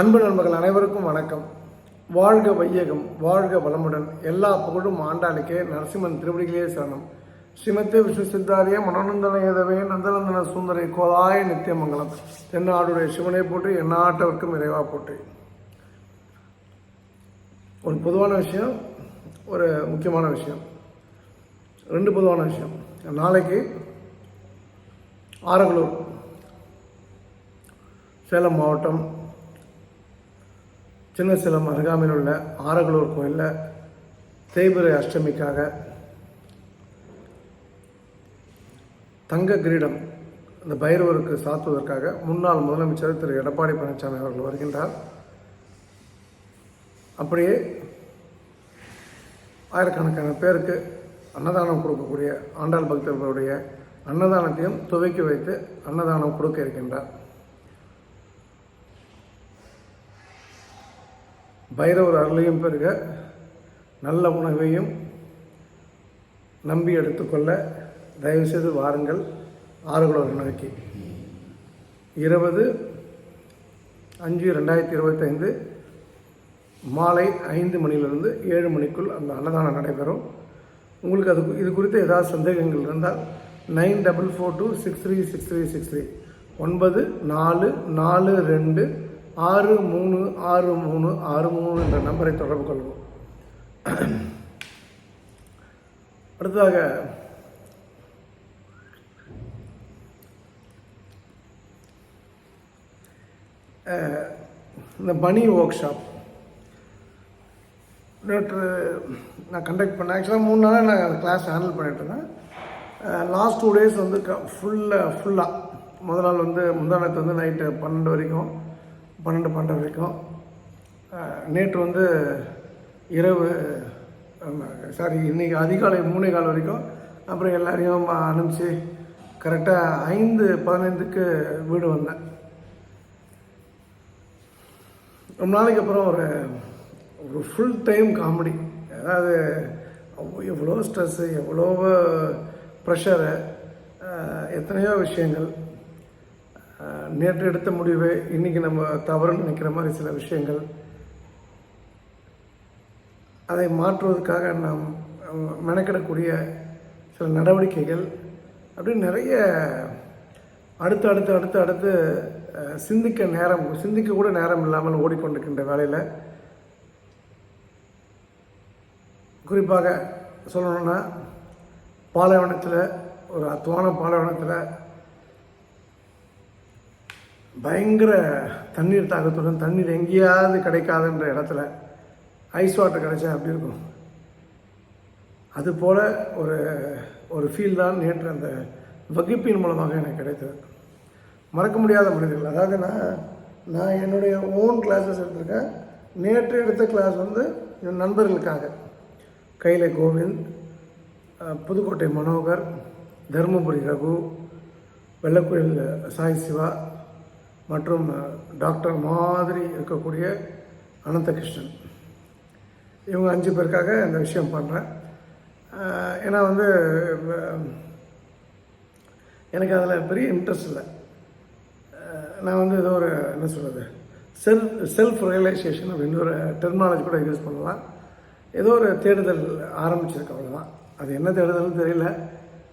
அன்பு நண்பர்கள் அனைவருக்கும் வணக்கம். வாழ்க வையகம் வாழ்க வளமுடன். எல்லா புகழும் ஆண்டாளுக்கே நரசிம்மன் திருவடிகளே சரணம். ஸ்ரீமத்தே விஷ்ணு சித்தாரிய மனோநந்தன ஏதவே நந்தநந்தன சுந்தரை கோலாய நித்தியமங்கலம். தென்னாடுடைய சிவனை போட்டு எந்நாட்டவர்க்கும் இறைவா போட்டு ஒரு பொதுவான விஷயம் ஒரு முக்கியமான விஷயம். ரெண்டு பொதுவான விஷயம். நாளைக்கு ஆரங்களூர் சேலம் மாவட்டம் சின்ன சேலம் அருகாமையில் உள்ள ஆரகளூர் கோயிலில் தேய்பிரை அஷ்டமிக்காக தங்க கிரீடம் இந்த பைரவருக்கு சாத்துவதற்காக முன்னாள் முதலமைச்சர் திரு. எடப்பாடி பழனிசாமி அவர்கள் வருகின்றார். அப்படியே ஆயிரக்கணக்கான பேருக்கு அன்னதானம் கொடுக்கக்கூடிய ஆண்டாள் பக்தர்களுடைய அன்னதானத்தையும் துவக்கி வைத்து அன்னதானம் கொடுக்க இருக்கின்றார். பைரவர் அருளையும் பெருக நல்ல உணவையும் நம்பி எடுத்துக்கொள்ள தயவுசெய்து வாருங்கள். ஆறுகளோர் நோக்கி. இருபது அஞ்சு ரெண்டாயிரத்தி இருபத்தைந்து மாலை ஐந்து மணியிலிருந்து ஏழு மணிக்குள் அந்த அன்னதானம் நடைபெறும். உங்களுக்கு அது இது குறித்து ஏதாவது சந்தேகங்கள் இருந்தால் nine double four two six three six three six three. ஒன்பது நாலு நாலு ரெண்டு ஆறு மூணு ஆறு மூணு ஆறு மூணு என்ற நம்பரை தொடர்பு கொள்வோம். அடுத்ததாக இந்த பனி ஒர்க் ஷாப் நேற்று நான் கண்டக்ட் பண்ணேன். ஆக்சுவலாக மூணு நாளாக நான் அந்த கிளாஸ் ஹேண்டில் பண்ணிட்டு இருந்தேன். லாஸ்ட் டூ டேஸ் வந்து க ஃபுல்லாக ஃபுல்லாக முதல் நாள் வந்து முந்தானத்து வந்து நைட்டு பன்னெண்டு வரைக்கும். பன்னெண்டு பன்னெண்டு வரைக்கும். நேற்று வந்து இரவு சாரி இன்றைக்கி அதிகாலை மூணே கால் வரைக்கும் அப்புறம் எல்லாரையும் அனுப்பிச்சு கரெக்டாக ஐந்து பதினைந்துக்கு வீடு வந்தேன். ரொம்ப நாளைக்கு அப்புறம் ஒரு ஒரு ஃபுல் டைம் காமெடி அதாவது எவ்வளோ ஸ்ட்ரெஸ்ஸு எவ்வளோ ப்ரெஷரு எத்தனையோ விஷயங்கள். நேற்று எடுத்த முடிவு இன்றைக்கி நம்ம தவறுன்னு நினைக்கிற மாதிரி சில விஷயங்கள். அதை மாற்றுவதற்காக நாம் மெனக்கிடக்கூடிய சில நடவடிக்கைகள் அப்படின்னு நிறைய அடுத்து அடுத்து அடுத்து அடுத்து சிந்திக்க நேரம் சிந்திக்க கூட நேரம் இல்லாமல் ஓடிக்கொண்டிருக்கின்ற வேலையில் குறிப்பாக சொல்லணும்னா பாலைவனத்தில் ஒரு அத்துவான பாலைவனத்தில் பயங்கர தண்ணீர் தாக்கத்துடன் தண்ணீர் எங்கேயாவது கிடைக்காதுன்ற இடத்துல ஐஸ் வாட்டர் கிடைச்சா அப்படி இருக்கும்? அது போல் ஒரு ஒரு ஃபீல் தான் நேற்று அந்த வகுப்பின் மூலமாக எனக்கு கிடைத்தது. மறக்க முடியாத மனிதர்கள் அதாவது நான் நான் என்னுடைய ஓன் கிளாஸஸ் எடுத்திருக்கேன். நேற்று எடுத்த கிளாஸ் வந்து என் நண்பர்களுக்காக. கைலை கோவிந்த் புதுக்கோட்டை மனோகர் தருமபுரி ரகு வெள்ளக்கோயில் சாய் சிவா மற்றும் டாக்டர் மாதிரி இருக்கக்கூடிய அனந்தகிருஷ்ணன். இவங்க அஞ்சு பேருக்காக இந்த விஷயம் பண்ணுறேன் ஏன்னா வந்து எனக்கு அதில் பெரிய இன்ட்ரெஸ்ட் இல்லை. நான் வந்து ஏதோ ஒரு என்ன சொல்கிறது செல்ஃப் செல்ஃப் ரியலைசேஷன் அப்படின்னு ஒரு டெர்மாலஜி கூட யூஸ் பண்ணலாம். ஏதோ ஒரு தேடுதல் ஆரம்பிச்சிருக்கு அவ்வளோதான் அது என்ன தேடுதல்னு தெரியல.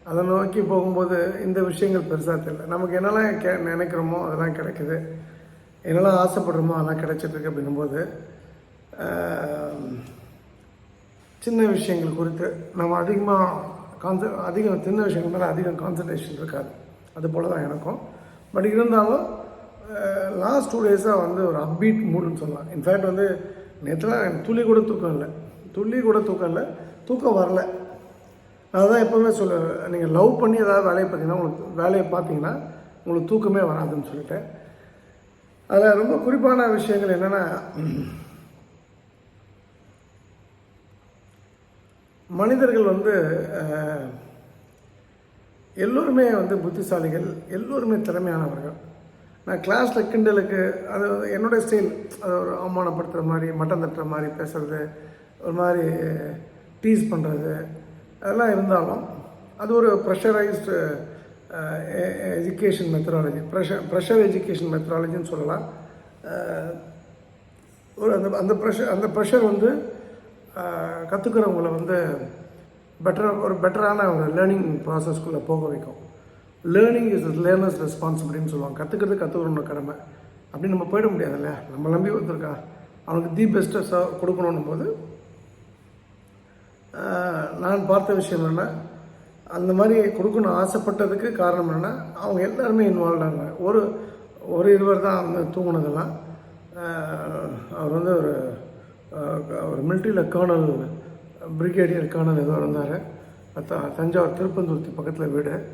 அதை நோக்கி போகும்போது இந்த விஷயங்கள் பெருசாக தெரியல. நமக்கு என்னெல்லாம் கே நினைக்கிறோமோ அதெல்லாம் கிடைக்குது. என்னெல்லாம் ஆசைப்படுறோமோ அதெல்லாம் கிடைச்சிட்ருக்கு அப்படின்னும்போது சின்ன விஷயங்கள் குறித்து நம்ம அதிகமாக கான்ச அதிகம் சின்ன விஷயங்கள் மேலே அதிகம் கான்சன்ட்ரேஷன் இருக்காது. அது போல தான் எனக்கும். பட் இருந்தாலும் லாஸ்ட் டூ டேஸாக வந்து ஒரு அப்பீட் மூடுன்னு சொல்லலாம். இன்ஃபேக்ட் வந்து நேற்றுலாம் எனக்கு துளி கூட தூக்கம் இல்லை. துளி கூட தூக்கம் இல்லை. தூக்கம் வரல. அதான் எப்போவுமே சொல்ல நீங்கள் லவ் பண்ணி ஏதாவது வேலையை பார்த்தீங்கன்னா உங்களுக்கு வேலையை பார்த்தீங்கன்னா உங்களுக்கு தூக்கமே வராதுன்னு சொல்லிட்டேன் அதில் ரொம்ப குறிப்பான விஷயங்கள் என்னென்னா மனிதர்கள் வந்து எல்லோருமே வந்து புத்திசாலிகள் எல்லோருமே திறமையானவர்கள். நான் கிளாஸில் கிண்டலுக்கு அது என்னுடைய ஸ்டைல் அது ஒரு அவமானப்படுத்துகிற மாதிரி மட்டம் தட்டுற மாதிரி பேசுகிறது ஒரு மாதிரி டீஸ் பண்ணுறது அதெல்லாம் இருந்தாலும் அது ஒரு pressurized education methodology pressure pressure education மெத்தடாலஜின்னு சொல்லலாம். ஒரு அந்த அந்த ப்ரெஷர் அந்த ப்ரெஷர் வந்து கற்றுக்கிறவங்கள வந்து பெட்டராக ஒரு பெட்டரான ஒரு லேர்னிங் ப்ராசஸ்க்குள்ளே போக வைக்கும். லேர்னிங் இஸ் லேர்னர்ஸ் ரெஸ்பான்சிபிலிட்டின்னு சொல்லுவாங்க. கற்றுக்கிறது கற்றுக்கணும் கடமை. அப்படி நம்ம போயிட முடியாதுல்ல? நம்ம நம்பி வந்திருக்கா அவனுக்கு தி பெஸ்ட்டை கொடுக்கணும் போது நான் பார்த்த விஷயம் என்னென்னா அந்த மாதிரி கொடுக்கணும் ஆசைப்பட்டதுக்கு காரணம் என்னென்னா அவங்க எல்லாருமே இன்வால்வ் ஆனாங்க ஒரு ஒரு இருவர் தான் அந்த தூங்கினதெல்லாம். அவர் வந்து ஒரு ஒரு மிலிட்ரியில் கேர்னல் பிரிகேடியர் கேர்னல் ஏதோ இருந்தார். த- தஞ்சாவூர் திருப்பந்தூர்த்தி பக்கத்தில் வீடு.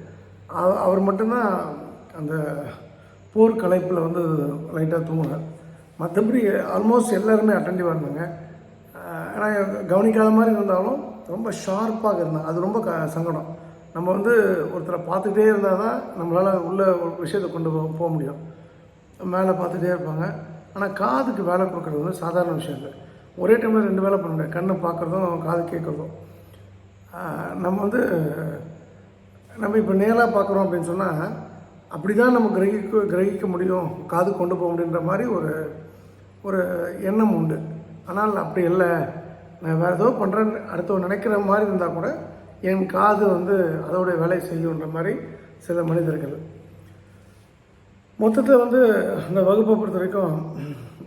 அவ- அவர் மட்டும்தான் அந்த போர் கலைப்பில் வந்து லைட்டாக தூங்கினார். மற்றபடி ஆல்மோஸ்ட் எல்லாருமே அட்டன்டிவாக இருந்தாங்க. ஆனால் கவனிக்காத மாதிரி இருந்தாலும் ரொம்ப ஷார்ப்பாக இருந்தாங்க அது ரொம்ப க சங்கடம். நம்ம வந்து ஒருத்தரை பார்த்துக்கிட்டே இருந்தால் தான் நம்மளால் உள்ள ஒரு விஷயத்தை கொண்டு போக போக முடியும். மேலே பார்த்துட்டே இருப்பாங்க. ஆனால் காதுக்கு வேலை கொடுக்குறது வந்து சாதாரண விஷயம் இல்லை. ஒரே டைமில் ரெண்டு வேலை பண்ண முடியாது. கண்ணை பார்க்குறதும் காது கேட்குறதும். நம்ம வந்து நம்ம இப்போ நேராக பார்க்குறோம் அப்படின்னு சொன்னால் அப்படி தான் நம்ம கிரகிக்க கிரகிக்க முடியும். காது கொண்டு போக முடியுன்ற மாதிரி ஒரு ஒரு எண்ணம் உண்டு. ஆனால் அப்படி இல்லை. நான் வேறு ஏதோ பண்ணுறேன்னு அடுத்தவன் நினைக்கிற மாதிரி இருந்தால் கூட என் காது வந்து அதோடைய வேலையை செய்யுன்ற மாதிரி சில மனிதர்கள். மொத்தத்தில் வந்து அந்த வகுப்பை பொறுத்த வரைக்கும்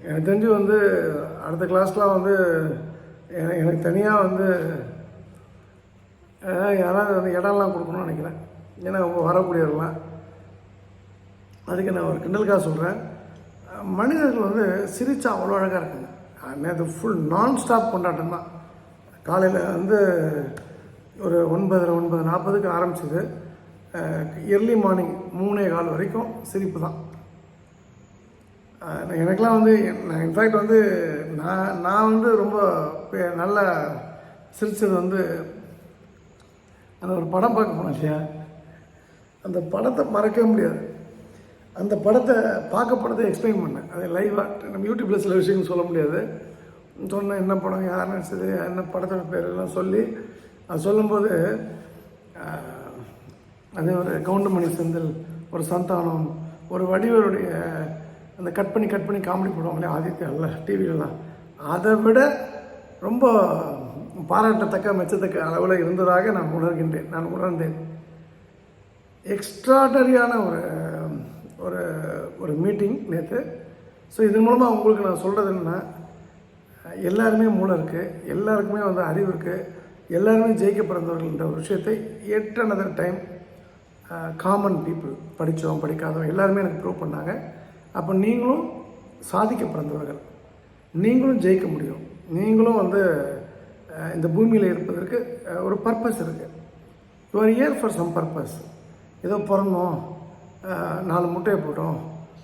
எனக்கு தெரிஞ்சு வந்து அடுத்த கிளாஸ்லாம் வந்து எனக்கு தனியாக வந்து யாராவது வந்து இடம்லாம் கொடுக்கணும்னு நினைக்கிறேன். ஏன்னா அவங்க வரக்கூடியவர்களாம் அதுக்கு நான் ஒரு கிண்டலுக்காக சொல்கிறேன் மனிதர்கள் வந்து சிரித்தா அவ்வளோ அழகாக இருக்குங்க. நேற்று ஃபுல் நான் ஸ்டாப் கொண்டாட்டம் தான். காலையில் வந்து ஒரு ஒன்பதரை ஒன்பது நாற்பதுக்கு ஆரம்பிச்சது. எர்லி மார்னிங் மூணே கால் வரைக்கும் சிரிப்பு தான். எனக்கெலாம் வந்து நான் இன்ஃபேக்ட் வந்து நான் நான் வந்து ரொம்ப நல்ல சிரித்தது வந்து அந்த ஒரு படம் பார்க்க போனேன் இல்லையா? அந்த படத்தை மறக்கவே முடியாது. அந்த படத்தை பார்க்க படத்தை எக்ஸ்பிளைன் பண்ணேன். அது லைவாக நம்ம யூடியூப்பில் சில விஷயங்கள் சொல்ல முடியாது. சொன்னேன் என்ன படம் யார் நடிச்சது என்ன படத்தோட பேர் எல்லாம் சொல்லி அது சொல்லும்போது அதே அது ஒரு கவுண்டமணி செந்தில் ஒரு சந்தானம் ஒரு வடிவருடைய அந்த கட் பண்ணி கட் பண்ணி காமெடி போடுவாங்களே ஆதித்யா அல்ல டிவிலலாம் அதை விட ரொம்ப பாராட்டத்தக்க மெச்சத்தக்க அளவில் இருந்ததாக நான் உணர்கின்றேன் நான் உணர்ந்தேன். எக்ஸ்ட்ராடரியான ஒரு ஒரு ஒரு மீட்டிங் நேற்று ஸோ இதன் மூலமாக உங்களுக்கு நான் சொல்கிறது என்னென்னா எல்லாருமே மூளை இருக்குது எல்லாருக்குமே வந்து அறிவு இருக்குது எல்லாருமே ஜெயிக்க பிறந்தவர்கள்ன்ற ஒரு விஷயத்தை at another time common people படித்தோம் படிக்காதவன் எல்லாருமே எனக்கு ப்ரூவ் பண்ணாங்க. அப்போ நீங்களும் சாதிக்க பிறந்தவர்கள் நீங்களும் ஜெயிக்க முடியும். நீங்களும் வந்து இந்த பூமியில் இருப்பதற்கு ஒரு பர்பஸ் இருக்குது you're here for some purpose ஏதோ பிறந்தோம் நாலு முட்டையை போட்டோம்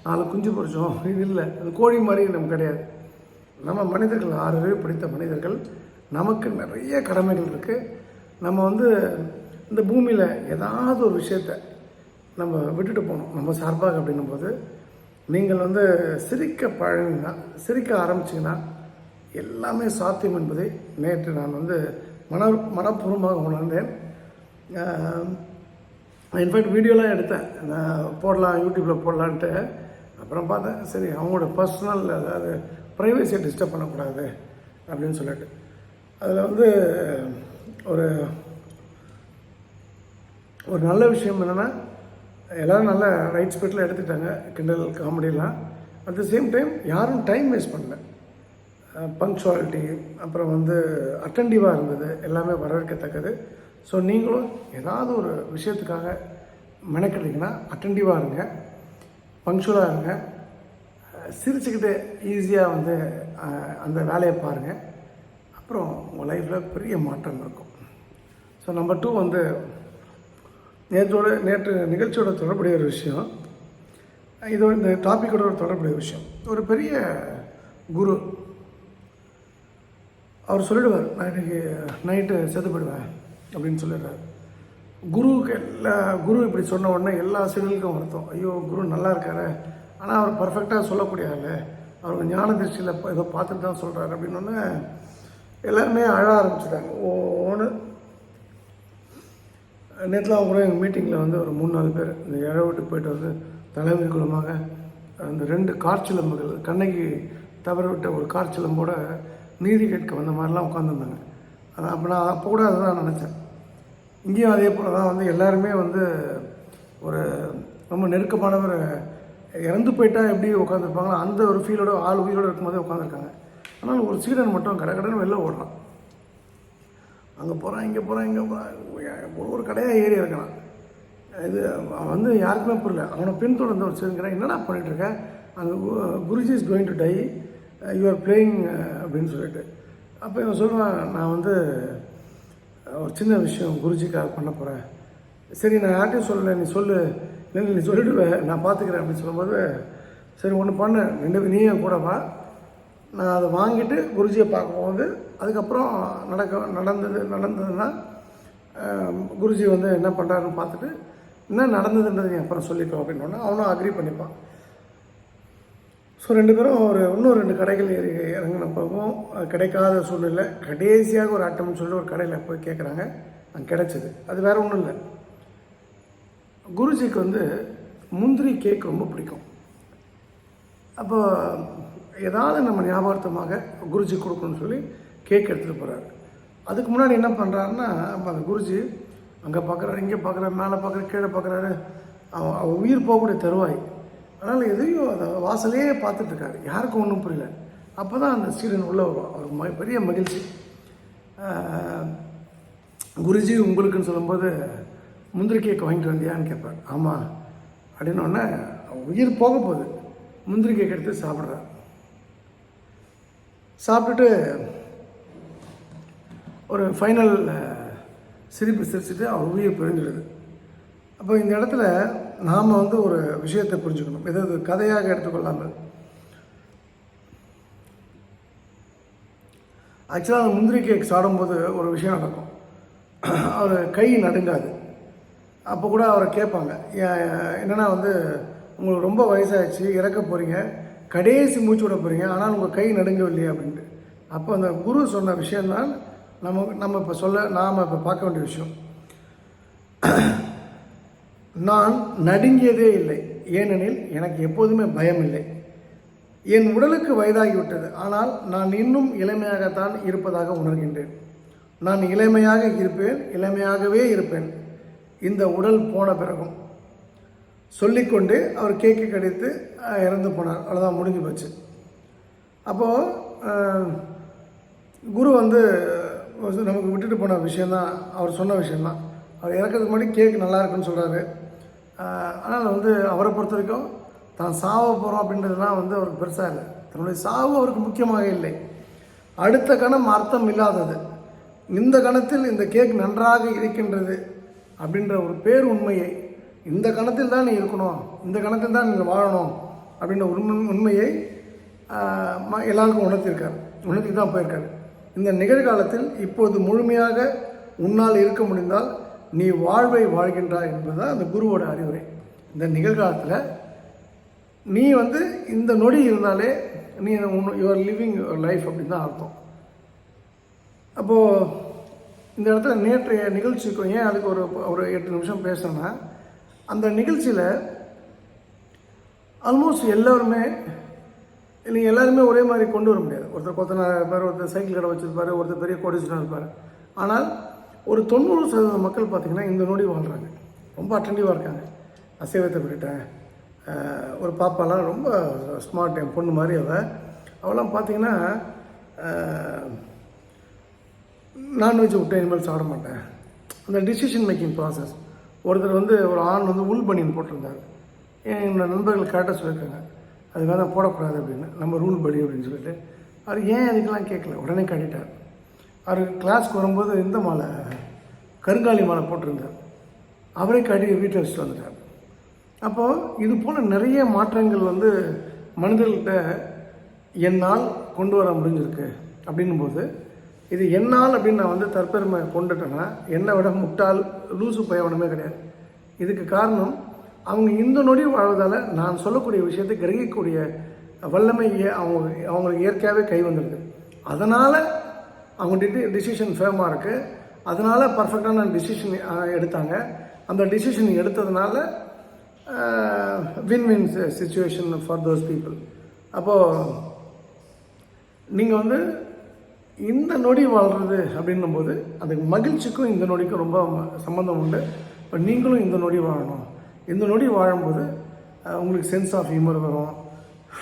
நாலு குஞ்சு பொறிச்சோம் இது இல்லை. அது கோழி மாதிரி நம்ம கிடையாது. நம்ம மனிதர்கள் ஆறு பேர் படித்த மனிதர்கள் நமக்கு நிறைய கடமைகள் இருக்குது நம்ம வந்து இந்த பூமியில் ஏதாவது ஒரு விஷயத்தை நம்ம விட்டுட்டு போகணும். நம்ம சார்பாக அப்படின்னும் போது நீங்கள் வந்து சிரிக்க பழகினா சிரிக்க ஆரம்பிச்சிங்கன்னா எல்லாமே சாத்தியம் என்பதை நேற்று நான் வந்து மன மனப்பூர்வமாக உணர்ந்தேன். இன்ஃபேக்ட் வீடியோலாம் எடுத்தேன். நான் போடலாம் யூடியூப்பில் போடலான்ட்டு. அப்புறம் பார்த்தேன் சரி அவங்களோட பர்சனல் அதாவது ப்ரைவசியை டிஸ்டர்ப் பண்ணக்கூடாது அப்படின்னு சொல்லிட்டு. அதில் வந்து ஒரு ஒரு நல்ல விஷயம் என்னென்னா எல்லோரும் நல்ல ரைட் ஸ்பீட்டில் எடுத்துட்டாங்க கிண்டல் காமெடிலாம் அட் த சேம் டைம் யாரும் டைம் வேஸ்ட் பண்ணல. பங்க்சுவாலிட்டி அப்புறம் வந்து அட்டன்டிவாக இருந்தது எல்லாமே வரவேற்கத்தக்கது. ஸோ நீங்களும் ஏதாவது ஒரு விஷயத்துக்காக மெனக்கிட்டீங்கன்னா அட்டன்டிவாக இருங்க. பங்க்சுவலாக இருங்க. சிரிச்சுக்கிட்டு ஈஸியாக வந்து அந்த வேலையை பாருங்கள் அப்புறம் உங்கள் லைஃப்பில் பெரிய மாற்றம் இருக்கும். ஸோ நம்பர் டூ வந்து நேற்றோட நேற்று நிகழ்ச்சியோட தொடர்புடைய ஒரு விஷயம். இது இந்த டாப்பிக்கோட ஒரு தொடர்புடைய விஷயம். ஒரு பெரிய குரு அவர் சொல்லிடுவார் நான் இன்னைக்கு நைட்டு செத்து அப்படின்னு சொல்லிடுறாரு. குருவுக்கு எல்லா குரு இப்படி சொன்ன உடனே எல்லா செடிகளுக்கும் வருத்தம். ஐயோ குரு நல்லா இருக்காரு. ஆனால் அவர் பர்ஃபெக்டாக சொல்லக்கூடிய ஆள் அவர் ஞான திருஷ்டியில் இப்போ ஏதோ பார்த்துட்டு தான் சொல்கிறாரு அப்படின்னு எல்லாருமே அழ ஆரம்பிச்சிட்டாங்க. ஓன்னு நேற்றுலாம் கூட எங்கள் மீட்டிங்கில் வந்து ஒரு மூணு நாலு பேர் இந்த இழ விட்டு போயிட்டு வந்து தலைமை குலமாக அந்த ரெண்டு காற்சிலம்புகள் கண்ணகி தவற விட்ட ஒரு காய்ச்சலம்போட நீதி கேட்க வந்த மாதிரிலாம் உட்காந்துருந்தாங்க அது அப்போ நான் அப்போ கூட அதுதான் நினச்சேன். இங்கேயும் அதே போல் தான் வந்து எல்லாருமே வந்து ஒரு ரொம்ப நெருக்கமானவர் இறந்து போயிட்டால் எப்படி உட்காந்துருப்பாங்களோ அந்த ஒரு ஃபீலோட ஆள் உயிரோடு இருக்கும்போதே உட்காந்துருக்காங்க ஆனால் ஒரு சீடன் மட்டும் கடை கடைன்னு வெளில ஓடுறான். அங்கே போகிறான் இங்கே போகிறான் இங்கே போகிறான் ஒரு ஒரு கடையாக ஏறி இருக்கிறான் இது அவன் வந்து யாருக்குமே புரியல. அவனை பின்தொடர்ந்து ஒரு சரிங்கிறான் என்னடா பண்ணிட்டு இருக்க அங்கே Guruji is going to die you're playing அப்படின்னு சொல்லிட்டு. அப்போ இவன் சொல்கிறான் நான் வந்து ஒரு சின்ன விஷயம் குருஜிக்காக பண்ண போகிறேன் சரி நான் யார்ட்டையும் சொல்லலை. நீ சொல்லு. இல்லை நீ சொல்லிடுவேன் நான் பார்த்துக்கிறேன் அப்படின்னு சொல்லும்போது சரி ஒன்று பண்ணு. ரெண்டு நீயும் கூட வா. நான் அதை வாங்கிட்டு குருஜியை பார்க்கும்போது அதுக்கப்புறம் நடக்க நடந்தது நடந்ததுன்னா குருஜி வந்து என்ன பண்ணுறாருன்னு பார்த்துட்டு என்ன நடந்ததுன்றது நீ அப்புறம் சொல்லிக்கோ அப்படின்னோடனே அவனும் அக்ரி பண்ணிப்பான். ஸோ ரெண்டு பேரும் ஒரு இன்னும் ரெண்டு கடைகள் ஏறி இறங்கினப்பவும் கிடைக்காத சூழ்நிலை. கடைசியாக ஒரு அட்டம்னு சொல்லிட்டு ஒரு கடையில் போய் கேட்குறாங்க அங்கே கிடைச்சிது. அது வேறு ஒன்றும் இல்லை. குருஜிக்கு வந்து முந்திரி கேக் ரொம்ப பிடிக்கும். அப்போ ஏதாவது நம்ம ஞாபகார்த்தமாக குருஜி கொடுக்கணும்னு சொல்லி கேக் எடுத்துகிட்டு போகிறாரு அதுக்கு முன்னாடி என்ன பண்ணுறாருன்னா அந்த குருஜி அங்கே பார்க்குறாரு இங்கே பார்க்குறாரு மேலே பார்க்குறாரு கீழே பார்க்குறாரு அவன் அவன் உயிர் போகக்கூடிய தருவாய். அதனால் எதையும் அதை வாசலே பார்த்துட்ருக்காரு. யாருக்கும் ஒன்றும் புரியல. அப்போ தான் அந்த சீடன் உள்ளே வருவான். அவருக்கு ம பெரிய மகிழ்ச்சி. குருஜி உங்களுக்குன்னு சொல்லும்போது முந்திரி கேக் வாங்கிட்டு வந்தியான்னு கேட்பார். ஆமாம் அப்படின்னு உயிர் போக போகுது. முந்திரி கேக் எடுத்து சாப்பிட்றார். சாப்பிட்டுட்டு ஒரு ஃபைனல் சிரிப்பு சிரிச்சுட்டு அவர் உயிர் பிரிஞ்சிடுது. அப்போ இந்த இடத்துல நாம் வந்து ஒரு விஷயத்தை புரிஞ்சுக்கணும். எதாவது கதையாக எடுத்துக்கொள்ளாமல் ஆக்சுவலாக அந்த முந்திரி கேக் சாடும்போது ஒரு விஷயம் நடக்கும். அவர் கை நடுங்காது. அப்போ கூட அவரை கேட்பாங்க என்னென்னா வந்து உங்களுக்கு ரொம்ப வயசாகிடுச்சு இறக்க போகிறீங்க கடைசி மூச்சு விட போகிறீங்க ஆனால் உங்கள் கை நடுங்கவில்லையே அப்படின்ட்டு. அப்போ அந்த குரு சொன்ன விஷயந்தான் நம்ம நம்ம இப்போ சொல்ல நாம் இப்போ பார்க்க வேண்டிய விஷயம். நான் நடுங்கியதே இல்லை. ஏனெனில் எனக்கு எப்போதுமே பயம் இல்லை என் உடலுக்கு வயதாகிவிட்டது. ஆனால் நான் இன்னும் இளமையாகத்தான் இருப்பதாக உணர்கின்றேன். நான் இளமையாக இருப்பேன் இளமையாகவே இருப்பேன். இந்த உடல் போன பிறகும். சொல்லிக்கொண்டு அவர் கேக்கு கடித்து இறந்து போனார். அவ்வளோதான் முடிஞ்சு போச்சு. அப்போது குரு வந்து நமக்கு விட்டுட்டு போன விஷயந்தான் அவர் சொன்ன விஷயந்தான் அவர் இறக்கிறதுக்கு முன்னாடி கேக் நல்லா இருக்குன்னு சொல்கிறாரு ஆனால் வந்து அவரை பொறுத்த வரைக்கும் தான் சாவ போகிறோம் அப்படின்றதுலாம் வந்து அவருக்கு பெருசாக இல்லை. தன்னுடைய சாவு அவருக்கு முக்கியமாக இல்லை. அடுத்த கணம் அர்த்தம் இல்லாதது. இந்த கணத்தில் இந்த கேக் நன்றாக இருக்கின்றது அப்படின்ற ஒரு பேர் உண்மையை இந்த கணத்தில் தான் நீ இருக்கணும் இந்த கணத்தில் தான் நீங்கள் வாழணும் அப்படின்ற உண்மை உண்மையை ம- எல்லாருக்கும் உணர்த்தியிருக்கார் உணர்த்தி தான் போயிருக்காரு. இந்த நிகழ்காலத்தில் இப்போது முழுமையாக உன்னால் இருக்க முடிந்தால் நீ வாழ்வை வாழ்கின்றாய் என்பதுதான் அந்த குருவோட அறிவுரை. இந்த நிகழ்காலத்தில் நீ வந்து இந்த நொடி இருந்தாலே நீ யுவர் லிவிங் யுவர் லைஃப் அப்படின்னு தான் அர்த்தம். அப்போது இந்த இடத்துல நேற்றைய நிகழ்ச்சிக்கு ஏன் அதுக்கு ஒரு ஒரு எட்டு நிமிஷம் பேசுகிறேன்னா அந்த நிகழ்ச்சியில் ஆல்மோஸ்ட் எல்லோருமே நீங்கள் எல்லாருமே ஒரே மாதிரி கொண்டு வர முடியாது. ஒருத்தர் கொத்தனார் இருப்பார் ஒருத்தர் சைக்கிள் கடை வச்சுருப்பாரு ஒருத்தர் பெரிய கோடீஸ்வரர் இருப்பார். ஆனால் ஒரு தொண்ணூறு சதவீத மக்கள் பார்த்திங்கன்னா இந்த நொடி வாழ்கிறாங்க ரொம்ப அட்டன்டிவாக இருக்காங்க. அசைவத்தை விட்டுட்டேன். ஒரு பாப்பாலாம் ரொம்ப ஸ்மார்ட் என் பொண்ணு மாதிரி அவள் அவெல்லாம் பார்த்தீங்கன்னா நான்வெஜ் விட்டு இனிமேல் சாப்பிட மாட்டேன். அந்த டிசிஷன் மேக்கிங் ப்ராசஸ் ஒருத்தர் வந்து ஒரு ஆண் வந்து உள் பனியன் போட்டிருந்தார். என்னோடய நண்பர்கள் கரெக்டாக சொல்லியிருக்காங்க? அது வேணால் போடக்கூடாது அப்படின்னு. நம்ம ரூல் படி அப்படின்னு சொல்லிட்டு. அவர் ஏன் அதுக்கெல்லாம் கேட்கல? உடனே கட்டிட்டார். அவர் கிளாஸ்க்கு வரும்போது இந்த மாலை கருங்காலி மாலை போட்டிருந்தார். அவரே கட்டி வீட்டில் வச்சுட்டு வந்துட்டார். அப்போது இது போல் நிறைய மாற்றங்கள் வந்து மனிதர்கள்ட்ட என்னால் கொண்டு வர முடிஞ்சிருக்கு அப்படின்னும் போது இது என்னால் அப்படின்னு நான் வந்து தற்பெருமை கொண்டுட்டேன்னா என்னை விட முட்டாள் லூசு பயவனமே கிடையாது. இதுக்கு காரணம் அவங்க இந்த நொடி வாழ்வதால் நான் சொல்லக்கூடிய விஷயத்தை கிரகிக்கக்கூடிய வல்லமை அவங்க அவங்களுக்கு இயற்கையாகவே கை வந்திருக்கு. அதனால் அவங்க டிசிஷன் ஃபேமாக இருக்குது அதனால் பர்ஃபெக்டான டிசிஷன் எடுத்தாங்க. அந்த டிசிஷன் எடுத்ததுனால win win situation for those people அப்போது நீங்கள் வந்து இந்த நொடி வாழ்கிறது அப்படின்னும் போது அதுக்கு மகிழ்ச்சிக்கும் இந்த நொடிக்கும் ரொம்ப சம்மந்தம் உண்டு. இப்போ நீங்களும் இந்த நொடி வாழணும். இந்த நொடி வாழும்போது உங்களுக்கு சென்ஸ் ஆஃப் ஹியூமர் வரும்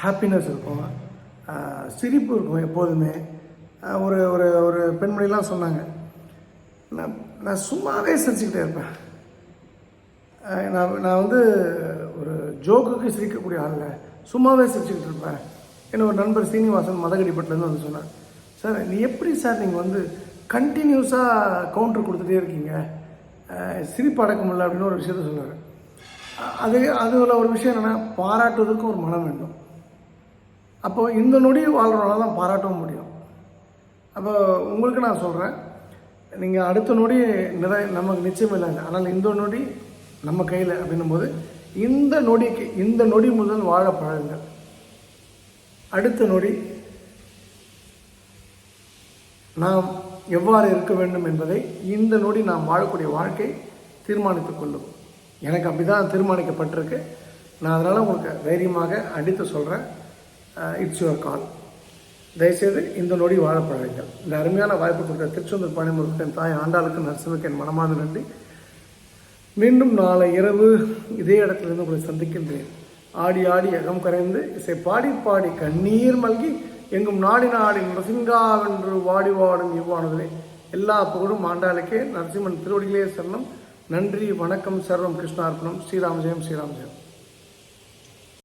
ஹாப்பினஸ் இருக்கும் சிரிப்பு இருக்கும் எப்போதுமே. ஒரு ஒரு ஒரு பெண்மணிலாம் சொன்னாங்க நான் நான் சும்மாவே சிரிச்சுக்கிட்டே இருப்பேன். நான் நான் வந்து ஒரு ஜோக்குக்கு சிரிக்கக்கூடிய ஆள் இல்லை சும்மாவே சிரிச்சுக்கிட்டு இருப்பேன். என்னோட ஒரு நண்பர் சீனிவாசன் மதகடிப்பட்டிலேருந்து வந்து சொன்னார் சார் நீ எப்படி சார் நீங்கள் வந்து கண்டினியூஸாக கவுண்டர் கொடுத்துட்டே இருக்கீங்க? சிரிப்பு அடக்க முடியல அப்படின்னு ஒரு விஷயத்த சொன்னார். அ- அது அதில் ஒரு விஷயம் என்னென்னா பாராட்டுவதற்கு ஒரு மனம் வேண்டும். அப்போ இந்த நொடி வாழ்கிறவனால தான் பாராட்டவும் முடியும். அப்போ உங்களுக்கு நான் சொல்கிறேன் நீங்கள் அடுத்த நொடி நிறை நமக்கு நிச்சயம் இல்லைங்க ஆனால் இந்த நொடி நம்ம கையில் அப்படின்னும் போது இந்த நொடிக்கு இந்த நொடி முதல் வாழ பழகுங்கள். அடுத்த நொடி நாம் எவ்வாறு இருக்க வேண்டும் என்பதை இந்த நொடி நாம் வாழக்கூடிய வாழ்க்கை தீர்மானித்துக் கொள்ளும். எனக்கு அப்படி தான் தீர்மானிக்கப்பட்டிருக்கு. நான் அதனால் உங்களுக்கு தைரியமாக அடித்து சொல்கிறேன் இட்ஸ் யுவர் கால் தயவுசெய்து இந்த நொடி வாழப்பட பழகுங்கள் இந்த அருமையான வாய்ப்பு கொடுத்த திருச்செந்தூர் பணிமுறைக்கு என் தாய் ஆண்டாளுக்கு நரசிம்மக்கு என் மனமார்ந்த நன்றி. மீண்டும் நாளை இரவு இதே இடத்திலிருந்து உங்களை சந்திக்கின்றேன். ஆடி ஆடி அகம் கரைந்து இசை பாடி பாடி கண்ணீர் மல்கி எங்கும் நாடி நாடி நரசிங்காவென்று வாடி வாடும் இவ்வானதிலே எல்லா புகழும் ஆண்டாளுக்கே. நரசிம்மன் திருவடிகளே சரணம். நன்றி வணக்கம் சர்வம் கிருஷ்ணார்ப்பணம். ஸ்ரீராம் ஜெயம் ஸ்ரீராம் ஜெயம்.